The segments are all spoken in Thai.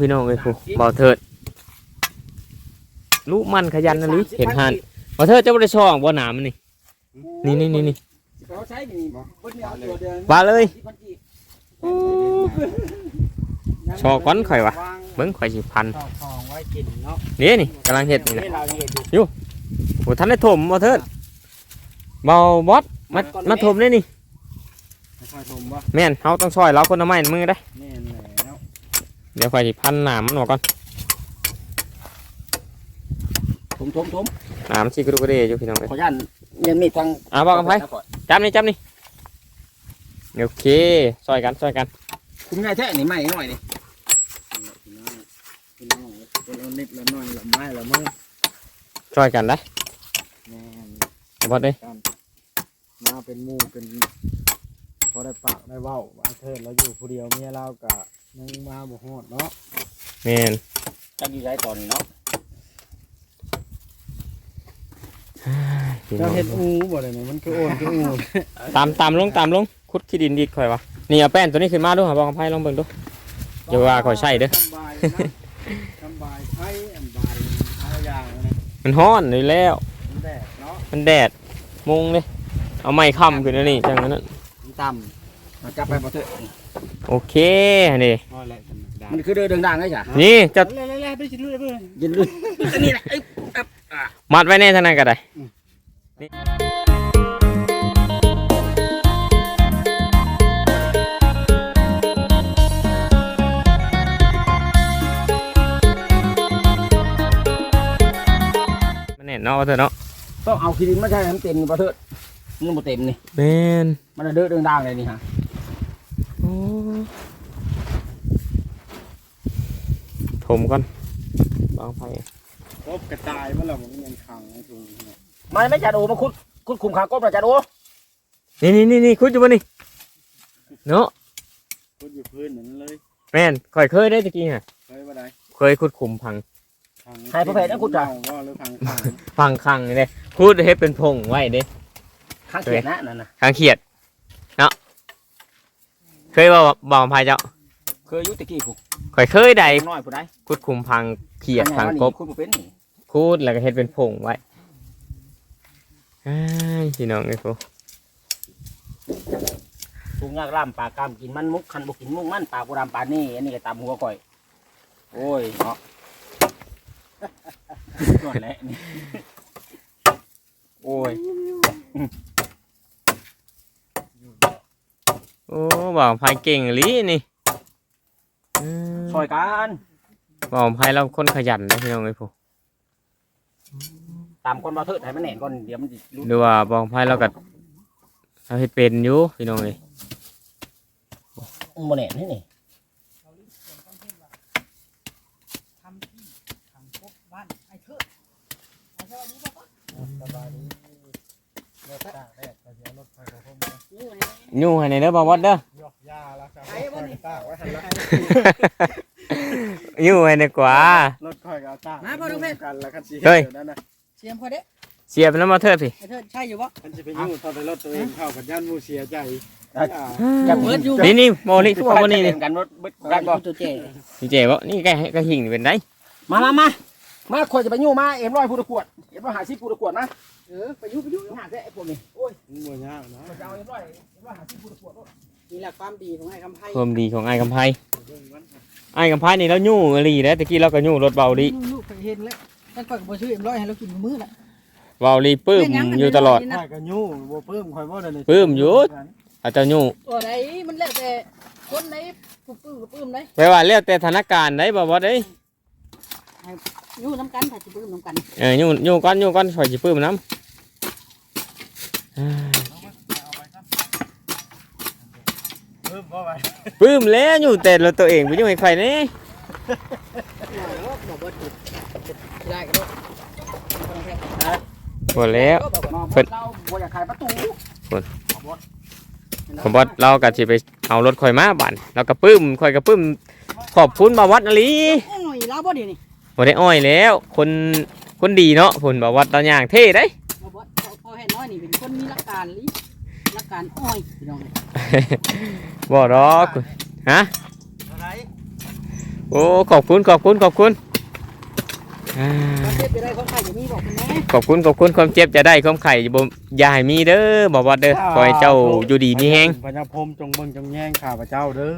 พี่น้องเอ้ยผู้บ่าวเถิดลูกมันขยันนะลิเห็นหันบ่าวเถิดจะบ่ได้ช่องบ่หนามมันนี่นี่นี่นี่นี่เขาใช้นี่บ่เพิ่นเอาตัวเดินว่าเลยที่พันกีบชอก้อนข่อยวะเบิ่งข่อยสิพันข้าวของไว้กินเนาะนี่นี่กำลังเฮ็ดนี่แหละนี่เรายังเห็นอยู่โอ้ทันได้ถมบ่าวเถิดบ่าวบอสมามาถมได้นี่ไม่ค่อยชมว่าแม่นเฮาต้องช่วยเราคนละไม้มือได้แม่นแล้วเดี๋ยวข่อยสิพันหนามมันออกก่อนถมถมถมหนามสิกระดุกกระเดอยู่พี่น้องเอ้ยขอยันยันมีดฟังอ่าบอกกันไปจับนี่จับนี่โอเคช่วยกันช่วยกัน คุณง่ายแท้นี่ไม่หน่อยนี่พี่น้องตัวละนิดละหน่อยละไม้ละมือช่วยกันได้แม่นบอสเด้ยมาเป็นหมู่เป็นพอได้ปากได้เว้าว่าเทิดเราอยู่ผู้เดียวเมียเราก็ ยังมาบ่ฮอดเนาะแม่นจักอยู่ไสตอนนี้เนาะพี่น้เจ้าองเฮ็ดอูบ่ได้นี่มันคือโอนคืออูตามตามลงตามลงคุดขี้ดินดีข่อยวะนี่เอาแป้นตัวนี้ขึ้นมาดูหาบอกกับไพ่ลองเบิ่งดู อย่าว่าข่อยใช่เด้อสบายนะสบายไผอันบายเอาอย่างนะมันฮ้อนอยู่แล้ว มันแดดเนาะมันแดดมุงเลยเอาไม้ค้ำขึ้นแล้วนี่จังนั้นนะมันต่ำมันกลับไปบ่เถอะ โอเคนี่พอแล้วมันคือเดินดังๆไอ้จ้ะนี่จะเล่ๆๆไปสิลุยเบิ่งยินลุยอันนี้นะเอ้ยอับอะมัดไว้แน่ทางนั้นก็ได้นี่มันแน่นเนาะว่าเถอะเนาะต้องเอาขี้ดินมาใช้ให้มันเต็มบ่เถอะมันบ่เต็มนี่แม่นมันเด้อเดินดังเลยนี่ฮะโอ้ ถมก่อนวางไฟกบกระจายมาแล้วมันยังขังถุงมันไม่จัดโอมาคุดคุดคุมขากบนะจัดโอนี่นี่นี่นี่คุดอยู่บ่นี่เนาะพุดอยู่พื้นนั่นเลย แม่นข่อยเคยได้ตะกี้ฮะเคยบ่ได้เคยคุดขุมพังขังให้ประเภทนั้นคุดจ้ะว่าหรือขังขังพังคังนี่เด้คุดเฮ็ดเป็นพงไว้เด้ข้างเขียนนะนั่นน่ะทางเขียด เคยว่าบ่าวพายเจ้าเคยอยู่ตะกี้ผู้ข่อยเคยได้น้อยผู้ใดคุดขุมพังเขียดพังกบคุดบ่เป็นนี่คุดแล้วก็เฮ็ดเป็นพงไว้อ้ายพี่น้องเอ้ยพวกทุงยากล่ำปลากามกินมันมุกคันบ่กินมุกมันปลาบ่ดำปลานี่อันนี้ก็ตามหัวก่อย โอ้ยเนาะนวดแหละนี่โอ้ย โอ้บ่าวพายเก่งอีหลีนี่อืมช่วยกันบ่าวพายเราคนขยันนะพี่น้องเอ้ยพวกตามคนบ่เถิดให้มันแหน่นก่อนเดี๋ยวมันสิรู้หรือว่าบ่าวพายเราก็เราเฮ็ดเป็นอยู่พี่น้องเอ้ยบ่แหน่นให้นี่ยู่ ให้ในเด้อบ่าววัดเด้อ ยอกยาแล้วครับคอยตากไว้หันละอยู่ให้ในกว่า รถคอยกับตากมาพ่อน้องเพชร กันแล้วคันสิเฮ้ยนั่นน่ะเสียมพอเด้เสียบแล้วมาเถิดพี่ ไอ้เธอใช่อยู่บ่คันสิไปยุ่งตอนไปรถตัวเองเข้ากับย่านหมูเสียใจจะเบิดอยู่นี่นี่โมลิทุกวันนี้นี่กันรถเบิดกักันนบ่บ่ตัวเจ๊พี่เจ๋บ่นี่แกกระหิ่งนี่เป็นไดมามามา มาข่อยจะไปยู่มาเอ็มร้อยผู้ตะกวดเอ็มร้อยหาสิบผู้ตะกวดนะเออไปอยู่ไปอยู่หาแค่ไอ้พวกนี้โอ้ยมันบ่ยากนะข่อยจะเอาเอ็มร้อยเอ็มร้อยหาสิบผู้ตะกวดนี่แหละความดีของไอ้คำไพ่ความดีของไอ้กำไพเบิ่งมันไอ้กำไพนี่แล้วยู่อหลีแล้วตะกี้เราก็ยู่รถเบาลีลูกไปเห็นแล้วตั้งก่อนบ่ชื่อเอ็มร้อยให้เรากินมื้อละเบาลีปื้มอยู่ตลอดคอยกับยู่บ่เพิ่มคอยบ่ได้เลยปลื้มอยู่อาจจะยู่ตัวไหนมันแล้วแต่คนไหนปุ๊บปื้มกับปื้มไหนแปลว่าแล้วแต่สถานการณ์ได้บ่บ่ได้ ยอยู่น้ำกันถ้าสิปื้มน้ำกันเออยู่ยู่ก่อนยู่ก่อนข่อยสิปลื้มน้ำอ่าเพิ่มบ่ไปปลื้มแล้วอยู่แต่เราตัวเองไปอยู่ให้ใครนี่บ่เบิดได้ก็ได้หมดแล้วมาเพิ่นเราบ่อยากขายประตูผมว่าเราก็สิไปเอารถข่อยมาบ้านเราก็ปลื้มข่อยก็ปลื้มขอบคุณบ่าววัดอหลีโอ้ยลาบ่ดีนี่ บ่ได้อ้อยแล้ว คนคนดีเนาะผลบ่าววัดตอนย่างเท่ได้บ่บ่พอเห็นน้อยนี่เป็นคนมีหลักการลิหลักการอ้อยพี่น้องบ่ดอกฮะอะไรโอ้ขอบคุณขอบคุณขอบคุณอ่าประเทศไปได้ของใครจะมีบอกคุณแม่ขอบคุณขอบคุณความเจ็บจะได้ความไข่บ่อย่าให้มีเด้อบอกว่าเด้อขอให้เจ้าอยู่ดีมีแฮงพญาพรหมจงเบิ่งจงแย่งข้าพเจ้าเด้อ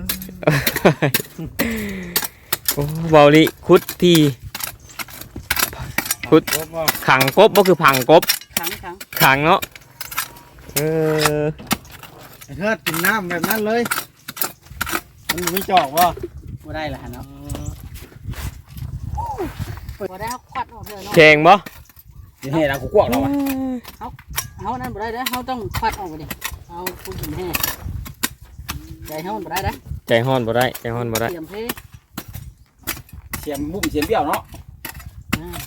โอ้เบาลิคุดที่พุทธครบบ่ขังกบก็คือพังกบครั้งครั้งขังเนาะเออไอ้เทิดกินน้ำแบบนั้นเลย มันมีจอกบ่บ่ได้ละเนาะบ่ได้เขาควัดออกเลยเนาะแข่งบ่เดี๋ยวให้เรากูกวกเราอะเฮานั่นบ่ได้เด้อเฮาต้องควัดออกไปดิเอาผู้หญิงแห่ใจเฮามันบ่ได้เด้อใจฮ้อนบ่ได้ใจฮ้อนบ่ได้เตรียมเพ เสียมบุ้มเสียมเบี้ยวเนาะอ่า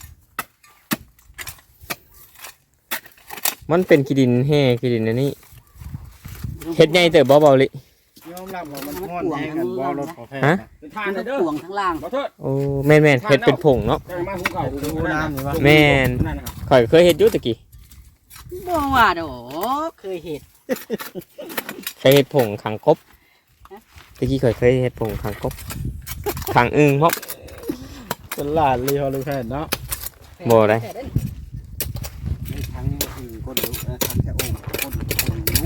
มันเป็นขี้ดินแห่ขี้ดินอันนี้เฮ็ดใหญ่เติบบ่เบาลิยอมรับว่ามันฮ้อนแห้งกันบ่รถขอแพงฮะนะเป็นทานมันเลยก็เด้อปวงทั้งล่างขอโทษโอ้แม่นแม่นเฮ็ดเป็นผงเนาะเจ้ามาหุงข้าวหุงดูน้ำนี่วะแม่นนั่นนะครับข่อยเคยเฮ็ดอยู่ตะกี้บ่ว่าดอกเคยเห็นเคยเฮ็ดผงขังกบตะกี้ข่อยเคยเฮ็ดผงขังกบขังอึ่งเพราะ ตลาดรีฮอลลีแพนเนาะบ่ได้แต่ทางนี้ก็คือคนรู้นะทางแค่โอ่งคนคนรู้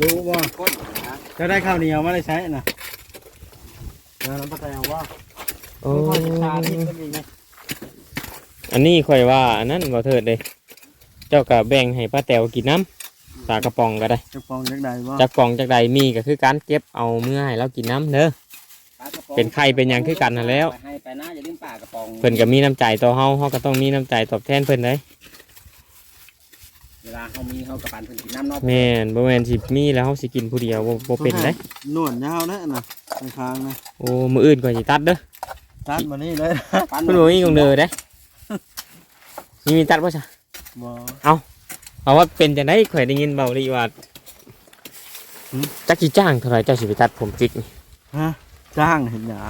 รู้บ่คนนะจะได้ข้าวเหนียวมาได้ใช้น่ะเดี๋ยวน้ำปลาแตงว่าโอ้พ่อจะชาที่มันมีไงอันนี้ข่อยว่าอันนั้นบ่เถิดเลย เจ้าก็แบ่งให้ป้าแตวกินน้ำตากระป๋องก็ได้จะฟองจักใดบ่จากกล่องจากใดมีก็คือการเก็บเอาเมื่อให้เรากินน้ำเด้อ เป็นไข่เป็นหยังคือกันนั่นแหล้ว ไปให้ไปนะอย่าลืมปากกระป๋องเพิ่นก็มีน้ำใจต่อเฮาเฮาก็ต้องมีน้ำใจตอบแทนเพิ่นเด้เวลาเขามีเขากระปันเพิ่นกินน้ำเนาะแม่นบ่แม่นสิมีแล้วเฮาสิกินผู้เดียวบ่บ่เป็นเด้นวดยาวนะน่ะข้างๆนะโอ้มื้ออื่นก็สิตัดเด้อตัดมานี่เลยปันเพิ่นบ่มีกงเด้อเด้มีมีตัดบ่ซะบ่เพราะว่าเป็นจังได๋ข่อยได้ยินเบาลีว่าจักสิจ้างเท่าไหร่เจ้าสิไปตัดผมจิกนี่ฮะ จ้างเห็นหยา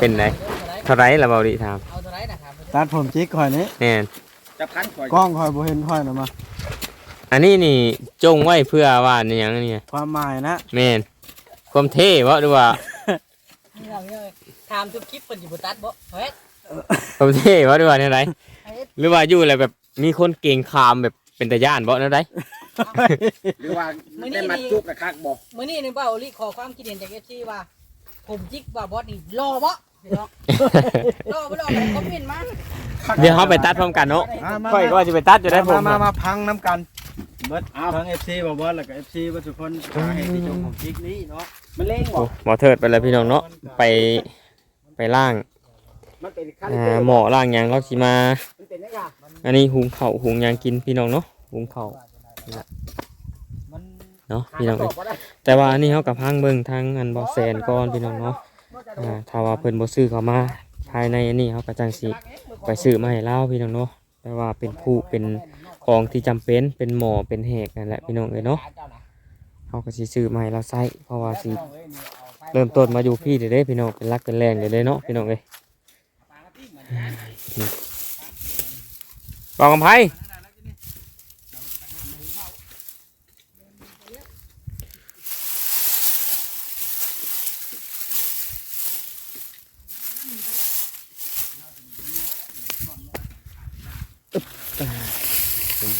เป็นไงเท่าไหร่ล่ะเบาลีถามเอาตัวไหนนะครับตัดผมจิกคอยนี้แม่นจะพันข่อยกล้องคอยบ่เห็นคอยนะมาอันนี้นี่จงไว้เพื่อว่านี่หยังนี่ความหมายนะแม่นความเท่บ่หรือว่าถามทุกคลิปเพิ่นสิบ่ตัดบ่เฮ้ยผมเท่ว่าด้วยว่าเนี่ยไรเฮ้ยหรือว่าอยู่อะไรแบบมีคนเก่งคามแบบเป็นตาย่านบ่นั่นไรหรือว่าได้มาจุกกระคักบอกมื้อนี้นี่เบ้าลิขอความคิดเห็นจาก FC ว่า ผมจิกว่าบอสนี่รอบ่พี่น้องรอบ่รอก็คอมเมนต์มาเดี๋ยวเขาไปตัดพร้อมกันเนาะมามาค่อยก็ว่าจะไปตัดจะได้ผม มามามาพังน้ำกันเบิดทั้ง FC บ่เบิดแล้วก็ FC เบิดทุกคนสาเหตุที่จงของจิกนี้เนาะมันเล่งบโอ้อกหมอเทิดไปแล้วพี่น้องเนาะไปไปล่างมันเป็นขั้นอ่าหมอล่างหยังเราสิมา มันเป็นยังไงอันนี้หุงข้าวหุงหยังกินพี่น้องเนาะหุงข้าวมัน เนาะพี่น้องเอ้ยแต่ว่าอันนี้เขากับพังเบิ่งทางอันบ่แซนก่อนพี่น้องเนาะอ่าถ้าว่าเพิ่นบ่ซื้อเข้ามาภายในอันนี้เขาก็จังสิไปซื้อมาให้เล่าพี่น้องเนาะแต่ว่าเป็นผู้เป็นของที่จำเป็นเป็นหมอเป็นแหกนั่นแหละพี่น้องเอ้ยเนาะเขาก็สิซื้อมาให้เราใช้เพราะว่าสิเริ่มต้นมาอยู่พี่เด้อเด้พี่น้องเป็นรักเป็นแรงเด้อเด้เนาะพี่น้องเอ้ยนี่บอกกำไพ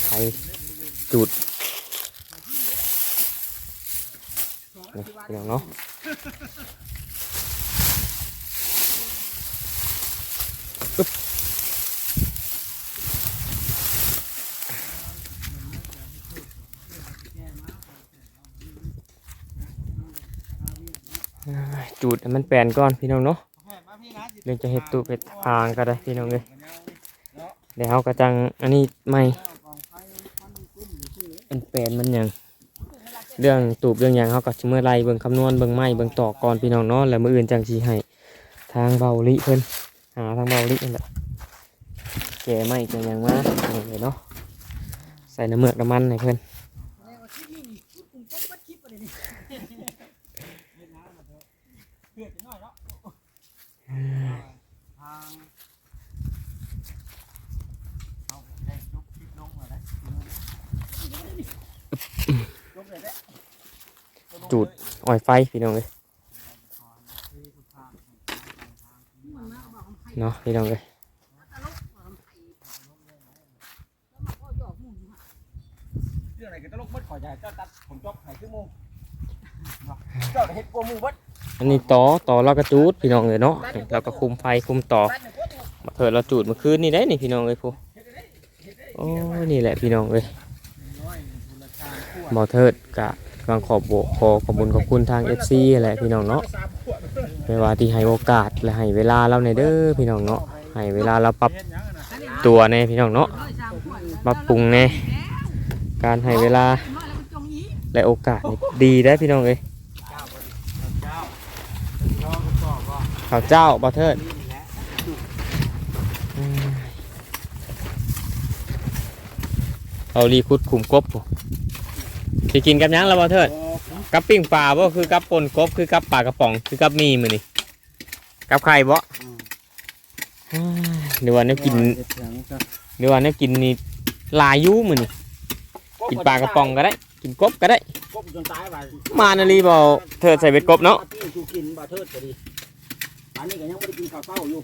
กำไพจุดนี่พี่น้องเนาะจูดมันแปลนก่อนพี่น้องเนาะเดี๋ยวจะเห็ดตูเป็ดทางก็ได้พี่น้องเลยเดี๋ยวเขากระจังอันนี้ไม่ เป็นแปลนมันหยังเรื่องตูบเรื่องหยังเขาก็ชิเมื่อไรเบิ่งคำนวณเบิ่งไม้เบิ่งต่อก่อนพี่น้องเนาะแล้วมืออื่นจังสีให้ทางเบาลิเพิ่นหาทางเบาลินั่นแหละแก่ไม้จังหยังมาพี่น้องเลยเนาะใส่น้ำเมือกน้ำมันให้เพิ่น จูดอ่อยไฟพี่น้องเลยเนาะพี่น้องเอ้ยเรื่องอะไรก็ตลกเบิดขอจะให้เจ้าตัดผมจบให้ชั่วโมงเจ้าเฮ็ดกลัวหมู่เบิดอันนี้ต่อต่อเราก็จูดพี่น้องเอ้ยเนาะเราก็คุมไฟคุมต่อมาเถิดเราจูดเมื่อคืนนี่ได้นี่พี่น้องเอ้ยพูโอ้ยนี่แหละพี่น้องเอ้ย บ่เถิดกะกำลังขอบโบกขอขอบคุญขอบคุณทาง FC แหละพี่น้องเนาะไม่ว่าที่ให้โอกาสและให้เวลาเราในเด้อพี่น้องเนาะให้เวลาเราปรับตัวในพี่น้องเนาะปรับปรุงในการให้เวลาและโอกาสดีได้พี่น้องเอ้ยข้าวเจ้าบ่เถิดเอารีคุดขุมกบ สิกินกับหยังแล้วบ่เถิดกับปิ้งปลาบ่คือกับปนกบคือกับปลากระป๋องคือกับมีมื้อนี่กับไข่บ่อ้ายเดี๋ยววันนี้กินเฮ็ดหยังซะเดี๋ยววันนี้กินนี่หลายอยูมื้อนี่กินปลากระป๋องก็ได้ กินกบก็ได้ กบจนตายว่ามานาลีบ่เธอใส่เบ็ดกบเนาะกูกินบ่เทิดก็ดีอันนี้ก็ยังบ่ได้กินข้าวเช้าอยู่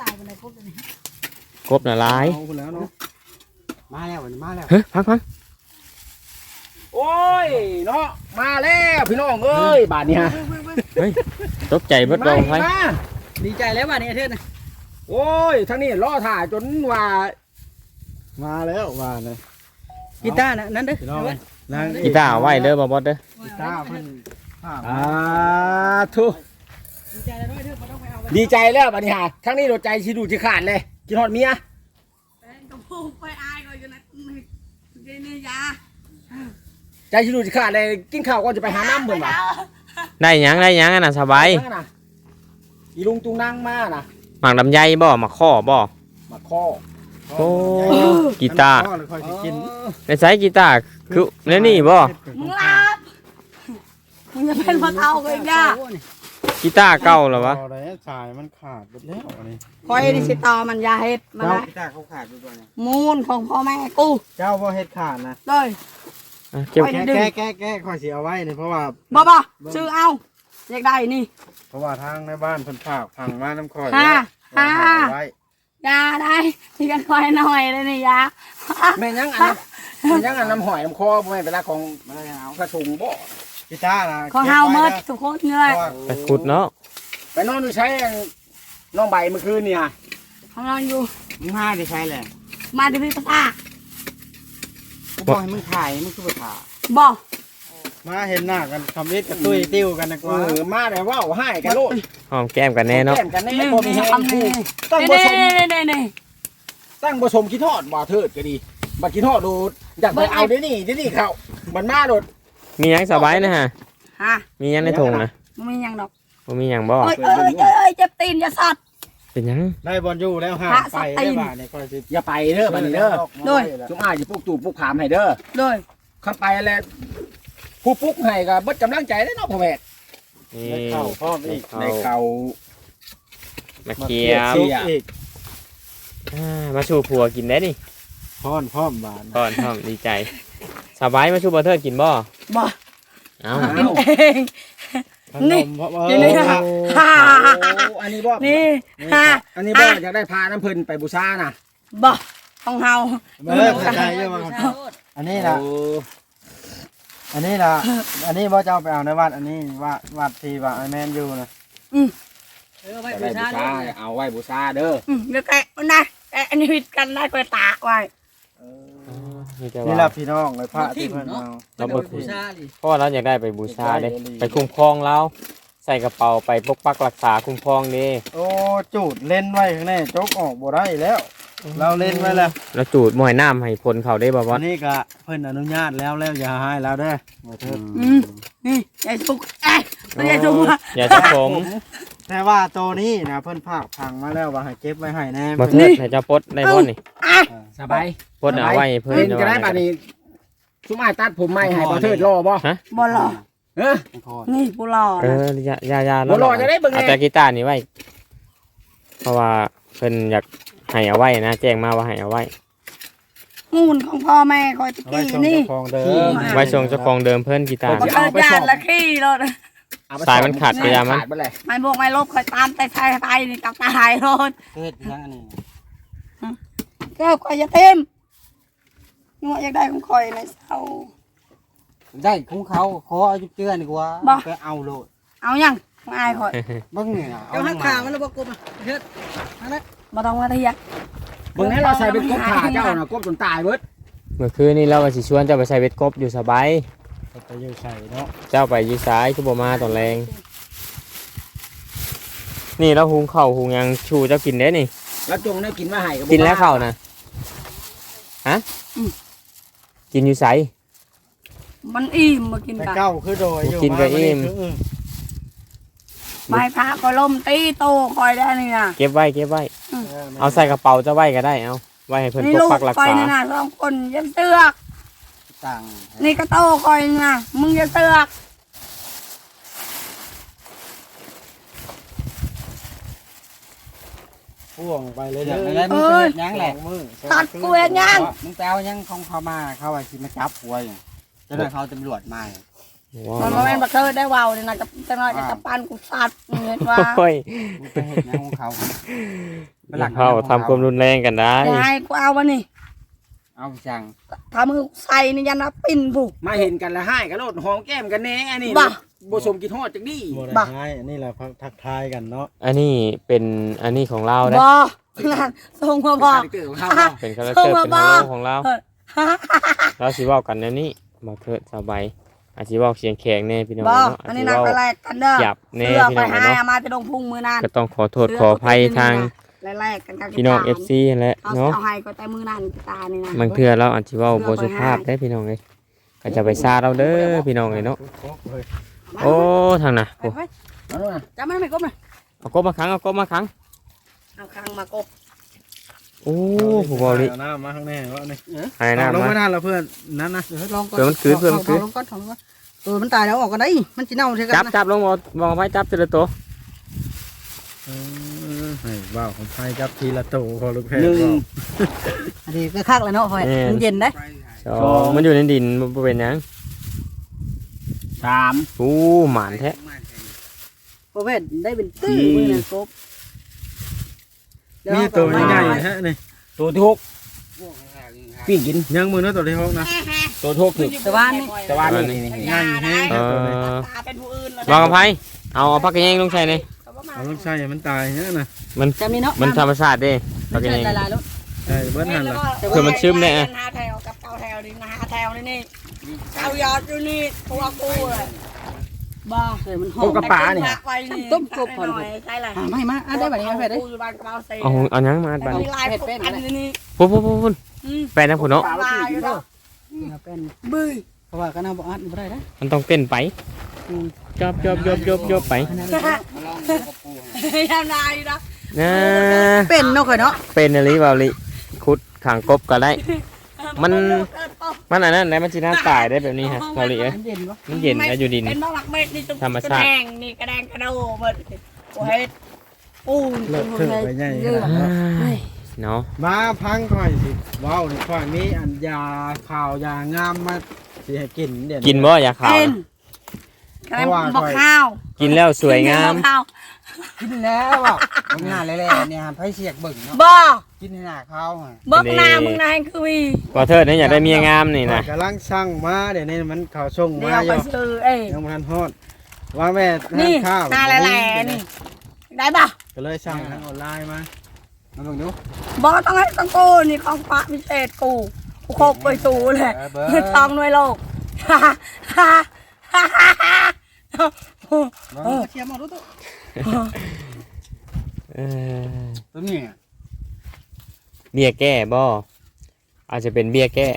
ลายเป็นไรครบเลยกบน่ะหลายเอาไปแล้วเนาะมาแล้ววันนี้มาแล้ว เฮ้ยพักพัก โอ้ยเนาะมาแล้วพี่น้องเอ้ยบาดนี้ฮะตกใจเบิดบ่ไผมาดีใจแล้วว่านี่เทิดนะโอ้ยทั้งนี้รอถ่าจนว่ามาแล้วว่าเลยกีตาร์นะนั่นเด้อพี่น้องนางกีตาร์เอาไว้เด้อบ่บ่เด้อกีตาร์เพิ่นภาพอ่าทุดีใจแล้วด้วยเทิดบ่ต้องไปเอาดีใจแล้วบาดนี้ฮะทั้งนี้รถใจสิดูสิขาดเลยกินฮอดเมียแฟนกับผู้ไปอายก็อยู่นะนี่ยา ใจสิดูสิขาดเลยกินข้าวก่อนจะไปหาน้ำเบิ่นว่าได้หยังได้หยังอันน่ะสบายนั่นน่ะอีลุงตุงนั่งมาน่ะหมากลำไยบ่หมากข้อบ่มาข้อโอ้กีตาร์พ่อเลยค่อยสิกินในสายกีตาร์คือแล้วนี่บ่มึงลาบมึงจะเป็นพอเท่ากันอีกนะกีตาร์เก่าเหรอวะพอได้สายมันขาดหมดแล้วอันนี้คอยดิสิตอมันอยาเฮ็ดมันนะตาเขาขาดไปก่อนมูลของพ่อแม่กูเจ้าบ่เฮ็ดขาดนะเลย อะเก็บไปแก้แก้แก้แก้ค่อยสิเอาไว้นี่เพราะว่า บ่บ่ซื้อเอาอยากได้นี่ เพราะว่าทางในบ้านเพิ่นฝากพังมาน้ำข่อยฮ่าแล้วฮ่าเอาไว้อยาได้ที่กันคอยหน่อยเลยนี่อยาแม่นยังอันนั้นแม่นยังอันน้ำหอยน้ำคอบ่แม่นเวลาของกระถุงบ่กีตาร์นะของเฮาเมดทุกคนเลยเพราะว่าไปขุดเนาะไปนอนอยู่ใช้น้องใบเมื่อคืนเนี่ยของเราอยู่มึงมาได้ใช้แหละมาดิพิพากู บอกให้มึงถ่ายมึงคือบ่ถ่ายบ่มาเห็นหน้ากันทำนิดกับตุ้ยติ้วกันนะกเอว่าอมาได้เว้าให้กันโลดหอมแก้มกันแน่เนาะแก้มกันแน่นี่บ่มีแฮงทำคู่นี่ตั้งนี่บ่ชมนี่นี่นี่ตั้งบ่ชมคิดทอดบ่เทิดก็ดีบัดคิดทอดโดดอยากไปเอาเดี๋ยวนี้เดี๋ยวนี้เขามันมาโดดมีหยังสบายนะฮะฮะมีหยังในถุงนะบ่มีหยังดอกบ่มีหยังบ่เอ้ยเอ้ยเอ้ยเอ้ยเจ็บตีนอย่าสัตว์ เป็นหยังได้บอลอยู่แล้วห้ามพระไปสัตว์ตีได้นบ่านี่ค่อยสิอย่าไปเด้อบัดนี้เด้อด้วยจุ่มอ้ายสิปลูกตูบปลูกขามให้เด้อเลยคันไปแล้วผู้ปลูกให้ก็เบิดกำลังใจได้เนาะพ่อแม่นี่ได้เข้าพร้อมอีกในเขามาเคียสีวยอีกอ่ามาชูผัวกินได้ดิพร้อมพร้อมบานก่อนพร้อมดีใจสบายมาชูบ่เทิดกินบ่บ่เอ้าอ้าวเองข นมเพราะว่านี่นี่นะฮ่าโอ้อันนี้บ่นี่นี่ฮ่าอันนี้บ่อยากได้พาน้ำเพิ่นไปบูชาน่ะบ่ของเฮาเออเข้าใจเยอะมากอันนี้ล่ะโอ้อันนี้ล่ะอันนี้บ่เจ้าไปเอาในวัด อันนี้วัดวัดที่ว่าไอแมนอยู่นะเออไปอยากบูได้บูชาชาด้วยเอาไว้บูชาเด้ออืมเดี๋ยวแกะมันได้แกะอันนี้ผิดกันได้ก็ตากไว้นี่จะนี่ว่าล่ะพี่น้องเลยพระที่เพิ่นเอา เราไปบ่บูชาดิเพราะว่าเราอยากได้ไปบูชาเด้ ไปคุ้มครองเราใส่กระเป๋าไปปกปักรักษาคุ้มครองเด้โอ้จูดเล่นไว้ข้างในจกออกบ่ได้แล้ว เราเล่นไว้แล้วแล้วจูดหมอยน้ำให้ผลเขาได้บ่บ่วันนี้ก็เพิ่นอนุญาตแล้วแล้วอย่าให้แล้วเด้อบ่เถิดอืมนี่ยายทุกเอ้ยไม่ใช่ทุกว่าอย่าจะผม แต่ว่าตัวนี้นะเพิ่นภาคพังมาแล้วว่าให้เก็บไว้ให้แน่บ่เทิดให้เจ้าปลดได้บ่นี่อะสบายปลดเอาไว้ให้เพิ่นเพิ่นจะได้บัดนี้ชุมอ้ายตัดผมใหม่ให้บ่เทิดรอบ่บ่หล่อเอ้อนี่กูหล่อเอนะออย่าอย่าอย่าบ่รอจะได้เบิ่งเอาแน่แต่กีตาร์นี่ไว้เพราะว่าเพิ่นอยากให้เอาไว้นะแจ้งมาว่าให้เอาไว้มูลของพ่อแม่คอยตะเอาไว้กี้ส่งนี่เจ้าของเด้อไว้ส่งเจ้าของเดิมเพิ่นกีตาร์บ่เกิดญาติละขี้รถ เอไปสายมันขาดไปยามัน ขาดไปเลยไม่บวกไม่ลบคอยตามแต่ชายไทยนี่กับตายโลดเฮ็ดยังอันนี้เก้าคอยจะเต็มงัวอยากได้ของคอยในเสา ได้ของเขาขอเอาจุเจือดีกว่าบ่ ไปเอาโลดเอายังง่ายคอยเบิ่งนี่น่ะเจ้าหักขามันแล้วบ่กบอะเฮ็ดมาต้องมาเทียเบิ่งนี้เราใส่เป็นกบขาเจ้าน่ะกบจนตายเบิดเมื่อคืนนี้เราก็สิชวนเจ้าไปใส่เบ็ดกบอยู่สบายก็ ไปอยู่ใส่เนาะเจ้าไปอยู่ซ้ายคือบ่มาตอนแรง นี่เราหุงข้าวหุงหยังชูเจ้ากินได้นี่ แล้วจงได้กินมาให้กินแล้วข้าวนะฮะกินอยู่ไส มันอิ่มมากินแต่กันเก้าคือโดยอยู่กินก็อิ่มาคือไม้พระก็ล่มตีโตคอยได้นี่นะเก็บไว้เก็บไว้เออเอาใส่กระเป๋าเจ้าไว้ก็ได้เอาไว้ให้เพิ่นนี่ปกลูกปักรักคอยษา นี่นะสองคนอยันเสือก ต่างนี่ก็โตคอยนี่นะมึงอยันเสือกพ่วงไปเลยเดี๋ยวเด้ได้อมึงเฮ็ดหยังแหละสองมือสองตัดกูเองยังมึงไปเอาหยังของเขามาเขาว่าสิมาจับหัวอยู่เจ้าหน้าเขาตำรวจมามันมาแม่นบักเธอได้เว้านี่นะจะจะน้อยจะจะปั้นกูสัตว์มึงเห็นว่าโอ้ยมึงไปเฮ็ดหยังของเขาอย่าเข้าทำความรุนแรงกันได้ยายกูเอาวะนี่ เอาจังทำมือใส่นี่ยันนะปิ้นบุกมาเห็นกันแล้วให้กันโลดหอมแก้มกันแน่อันนี้บ่ะบ่สมกินฮอดจักดีบ่ได้บ่ะให้อันนี้แหละพักทักทายกันเนาะอันนี้เป็นอันนี้ของเราได้บอนั่นส่งมาบอกคาแรคเตอร์ของเขาเนาะเป็นคาแรคเตอร์ส่งมาเป็นบอกฮัลโหลของเราเราสิเว้ากันแนวนี้บ่เถิดสบายอาจสิเว้าเสียงแข็งแน่พี่น้องบอเนาะอัอานจนี้สินักเว้าไปแลกกันเด้อหยับแน่เสื้อพี่ไปน้องหาเนาะ มาจะดงพุ่งมือนาน ก็ต้องขอโทษขออภัยทาง แลกกันกับพี่น้อง FC นั่นแหละเอาเนาะเอาให้ก็แต่มือนานตานี่นะบางเทื่อเราอาจสิเว้าบ่สุภาพได้พี่น้องเอ้ยก็จะไปซาเราเด้อพี่น้องเอ้ยเนาะครบเลยโอ้ทางน่ะไปโอ้ไปเอาดูนะจับมันไม่กบนะเอากบมาขังเอากบมาขังเอาคางมากบโอ้ผู้บ่ลิเอาน้ำมาข้างแน่วะนี่หายหน้าลงมามาด้านเราเพื่อนนั่นนะเดี๋ยวลองก่อนเผื่อมันคืนเผื่อมันคืน ลองก่อนลองก่อนเออมันตายแล้วออกกันได้มันสิเน่าเท่ากัจับนนะจับลงบ่บ่เอาไว้จับทีละตัว เออให้ว่าวของไทยจับทีละโตพอลูกแพทหนึ่ย์งบอก อันนี้ก็คักแล้วเนาะพ่อยมันเย็นได้สองมันอยู่ในดินมันบ่เป็นหยังสาม อู้หมานแท้บ่แม่นได้เป็นตื้อมือนะกบมีตัวใหญ่ๆฮะนี่ตัวที่หกปิ้งกิน ยังมือเนาะตัวที่หกนะตัวที่หกถึงแต่ว่านี่แต่ว่านี่นี่นี่ง่ายแห้งเอตัวนี้อตาเป็นผู้อื่นเลยวางกับไผเอาเอาพักกระแยงลงใส่นี่ เอาลูกชายให้มันตายเนี่ยนะจำนี่เนาะมันธรรมชาติเด้พัไม่กกระใช่แยงหลายๆแล้วใช่เบิ้ลหันละเผื่อมันซึมได้อะห้าแถวกับเก้าแถวนี่นะห้าแถวนี่นี่เก้ายอดอยู่นี่ตัวกูเลยบ้าเคยมันหกอบมกับป่าเนี่ยไว้นี่ต้มกบก่อนหน่อยใช่เลยหาไม่มาอะได้แบบนี้เอาไปได้กูอยู่บ้านกระเป๋าเซ่เอาเอาหยังมาอัดบัดมีนี้ลายพวกอันนี้นี่พุ่นพุ่นพุ่นพุ่นอืมแปลนะพุ่นเนาะ ลายอยู่เนาะเอาเป็นบึ้ยเพราะว่าก็น่าบ่อัดบ่ได้นะมันต้องเต้นไปจอบจอบจอบจอบจอบไป อันนั้นมาลองดูกับปูให้ยาวนายนะนะเป็นเนาะข่อยเนาะเป็นอะไรเปล่าลิขุดขังกบก็ได้ มัน มันอันนั้นแหละมันสิน่าตายได้แบบนี้ฮะเปล่าลิเอ้ยมันเย็นวะมันเย็นนะอยู่ดิน เป็นบ้าหลักเม็ดนี่จุ๊บธรรมชาติกระแดงนี่กระแดงกระโดดหมดโอ้ยปูนเลิกเถิดไปใหญ่ขนาดนั้นอ้ายเนาะมาพังค่อยสิว้าวนี่ค่อยมีอันยาข่าวยางามมาสิให้กินเดี๋ยวกินบ่อยาขาวเป็น กระแดงบอกข้าวกินแล้วสวยงาม บอกข้าวกินแล้วอะมึงหน้าแล่ๆเนี่ยไผเสียกเบิ่งเนาะบ่กินให้หน้าเขาอะบอกหน้ามึงนายคือวีบ่เทิดนี่อยากได้เมียงามนี่นะกำลังช่างมาเดี๋ยวนี้มันเขาส่งเดี๋มายวอไปยู่ซื้อเอ้ยยังบ่ทันฮอดว่าแม่นี่ทาข้าวหน้าแหล่ๆนี่ได้ป่ะก็เลยสั่งทางออนไลน์มามาเบิ่งดูบอกต้องให้ตังกูนี่ของพระพิเศษกูกูคบไปสูเลยเออเบิ่งคือทองหน่วยโลกฮ่าฮ่าฮ่าฮ่าฮ่า เออเทียมเอาดูตัวเออตัวนี้เบี้ยแก้บ่อาจจะเป็นเบี้ยแก้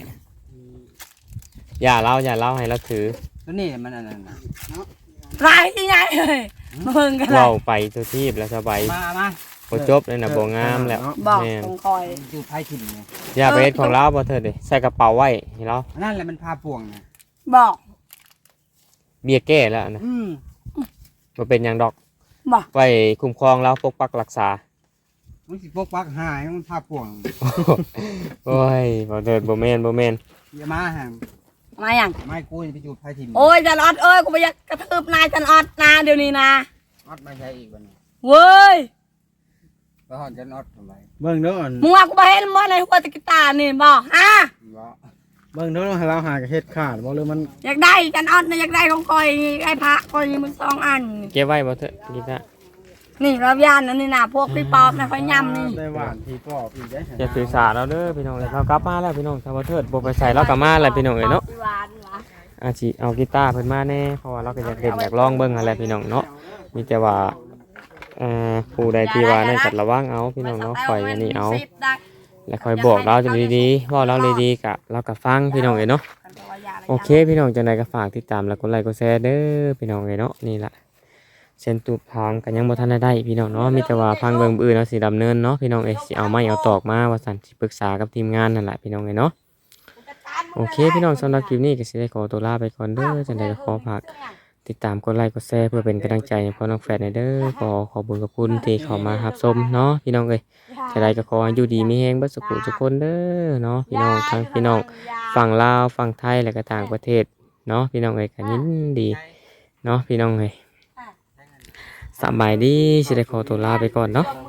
อย่าเล่าอย่าเล่าให้เราถือตัวนี้มันอันนั้นน่ะไรที่ไหนเลยมึงกันเลเว้ายไปทุกที่แล้วสบายมามาบ่จบเลยนะบ่งามแล้วบอกแม่นตรงคอย อยู่ไผถิ่นเนี่ยอย่าไปเฮ็ดของเราบ่เถิดดิใส่กระเป๋าไว้ให้เราอันนั่นแหละมันพาป่วงนะบอก เบี้ยแก้แล้วนะอืมบ่เป็นหยังดอกบอกไว้คุ้มครองเราปกปักรักษา มันสิปกปักหายมันพาป่วงโอ้ยบ่เถิดบ่แม่นบ่แม่นอย่ามาห่างปมาอย่างไม่กูจะไปจูดไฟทิมโอ้ยจันออดเอ้ยกูไปอยากกระทืบนายจันออดนาเดี๋ยวนี้นะออดไม่ใช่อีกวันนี้เว้ยแล้วหอนจะนอดทำไมเบิ่งเด้ออันมึงว่ากูไปเห็นบ่ในหัวตะกิตานี่บ่ฮะบ่ เบิ่งเด้อเราหากระเฮ็ดขาดบ่เลยมันอยากได้จันออดนะอยากได้ของคอยไอ้พระคอยมึงสองอัน เก็บไว้บ่เถอะกีตาร์นี่รับยานนั่นนี่นะพวกพี่ปอบนะคอยย่ำนี่ได้หวานที่ปอบอีกได้อย่าถือสาเราเด้อพี่น้องเลยเรากลับมาแล้วพี่น้องถ้าบ่เถิดบ่ไปใส่เรากลับมาแล้วพี่น้องเอ้ยเนาะหวานหวานอาจิเอากีตาร์เพิ่นมาแน่เพราะว่าเราก็อยากเล่นอยากลองเบิ่งอะไรพี่น้องเนาะมีแต่ว่าเอ่อผู้ใดที่ว่านั่นจัดระวังเอาพี่น้องเนาะคอยอันนี้เอา แล้วคอยบอกเราจะดีๆเว่าเราดีๆกะเราก็ฟังพี่น้องเอ้ยเนาะโอเค พี่น้องจังไดก็ฝากติดตามแล้วกดไลค์กดแชร์เด้อพี่น้องเอ้ยเนาะนี่ล่ะเส้นตูบทางกันยังบ่ทันได้ได้พี่น้องเนาะมีแต่ว่าพังเบิ่งบื้อเนาะสิดำเนินเนาะพี่น้องเอ้ยสิเอาไม้เอาตอกมาว่าสั่นสิปรึกษากับทีมงานนั่นแหละพี่น้องเอ้ยเนาะโอเค พี่น้องสำหรับคลิปนี้ก็สิได้ขอตัวลาไปก่อนเด้อจังไดก็ขอฝาก ติดตามกดไลค์กดแชร์เพื่อเป็นกำลังใจให้พ่อน้องแฟนในเด้อขอขอบคุญขอบคุณที่เข้ามารับชมเนาะพี่น้องเอ้ยจะได้ก็ขอให้อยู่ดีมีแฮงเบิดสุขทุกคนเด้อเนาะพี่น้องทั้งพี่น้องฝั่งลาวฝั่งไทยและก็ต่างประเทศเนาะพี่น้องเอ้ยกันยินดีเนาะพี่น้องเอ้ยสำบายดีสิได้ขอตัวลาไปก่อนเนาะมื